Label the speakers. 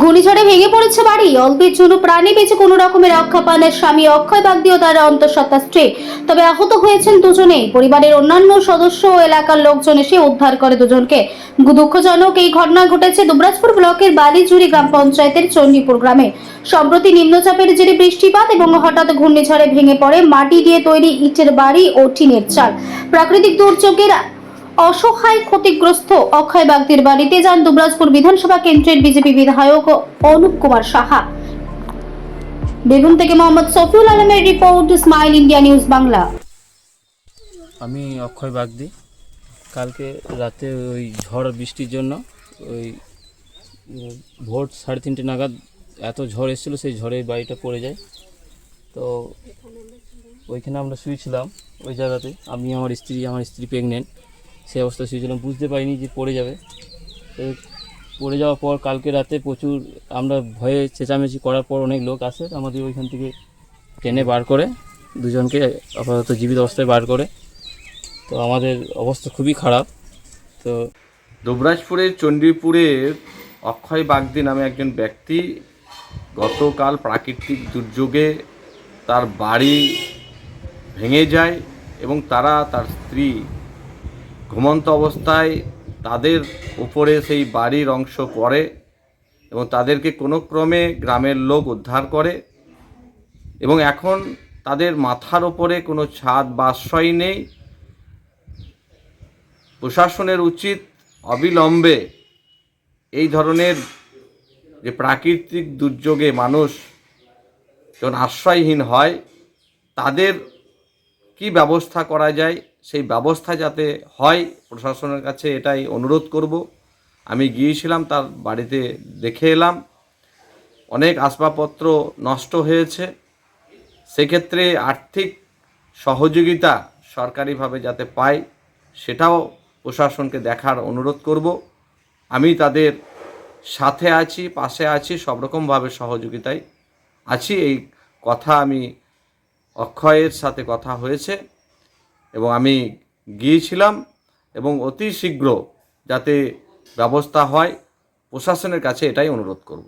Speaker 1: ঘূর্ণিঝড়ে ভেঙে পড়েছে বাড়ি। অল্পের জন্য প্রাণে বেঁচে কোনো রকমের রক্ষা পান স্বামী অক্ষয় বাগদি ও তার অন্তঃসত্ত্বা স্ত্রী। তবে আহত হয়েছেন দুজনে পরিবারের অন্যান্য সদস্য ও এলাকার লোকজন এসে উদ্ধার করে দুজনকে। দুঃখজনক এই ঘটনা ঘটেছে দুবরাজপুর ব্লকের বালিজুড়ি গ্রাম পঞ্চায়েতের চণ্ডীপুর গ্রামে। সম্প্রতি নিম্নচাপের জেরে বৃষ্টিপাত এবং হঠাৎ ঘূর্ণিঝড়ে ভেঙে পড়ে মাটি দিয়ে তৈরি ইটের বাড়ি ও টিনের চাল। প্রাকৃতিক দুর্যোগের অসহায় ক্ষতিগ্রস্ত অক্ষয় বাগদির বাড়িতে যান দুবরাজপুর বিধানসভা কেন্দ্রের বিজেপি বিধায়ক অনুপ কুমার সাহা। বেগুন থেকে মোহাম্মদ সফিউল আলমের report, Smile India News Bangla.
Speaker 2: আমি অক্ষয় বাগদি। কালকে রাতে ওই ঝড় বৃষ্টির জন্য ওই ভোর সাড়ে তিনটে নাগাদ এত ঝড় এসেছিল, সেই ঝড়ে বাড়িটা পড়ে যায়। তো ওইখানে আমরা শুয়েছিলাম ওই জায়গাতে। আমি, আমার স্ত্রী আমার স্ত্রী প্রেগনেন্ট সেই অবস্থায় শুয়েছিলাম, বুঝতে পারিনি যে পড়ে যাবে। পড়ে যাওয়ার পর কালকে রাতে প্রচুর আমরা ভয়ে চেঁচামেচি করার পর অনেক লোক আসে, আমাদের ওইখান থেকে টেনে বার করে, দুজনকে আপাতত জীবিত অবস্থায় বার করে। তো আমাদের অবস্থা খুবই খারাপ। তো
Speaker 3: দুবরাজপুরের চণ্ডীপুরের অক্ষয় বাগদি নামে একজন ব্যক্তি গতকাল প্রাকৃতিক দুর্যোগে তার বাড়ি ভেঙে যায় এবং তারা তার স্ত্রী ঘুমন্ত অবস্থায় তাদের উপরে সেই বাড়ির অংশ পড়ে এবং তাদেরকে কোনো ক্রমে গ্রামের লোক উদ্ধার করে এবং এখন তাদের মাথার ওপরে কোনো ছাদ বা আশ্রয় নেই। প্রশাসনের উচিত অবিলম্বে এই ধরনের যে প্রাকৃতিক দুর্যোগে মানুষ যখন আশ্রয়হীন হয়, তাদের কি ব্যবস্থা করা যায়, সেই ব্যবস্থা যাতে হয়, প্রশাসনের কাছে এটাই অনুরোধ করব। আমি গিয়েছিলাম, তার বাড়িতে দেখে এলাম। অনেক আসবাবপত্র নষ্ট হয়েছে। সেক্ষেত্রে আর্থিক সহযোগিতা সরকারিভাবে যাতে পায় সেটাও প্রশাসনকে দেখার অনুরোধ করব। আমি তাদের সাথে আছি, পাশে আছি, সব রকমভাবে সহযোগিতায় আছি। এই কথা আমি অক্ষয়ের সাথে কথা হয়েছে এবং আমি গিয়েছিলাম এবং অতি শীঘ্র যাতে ব্যবস্থা হয়, প্রশাসনের কাছে এটাই অনুরোধ করব।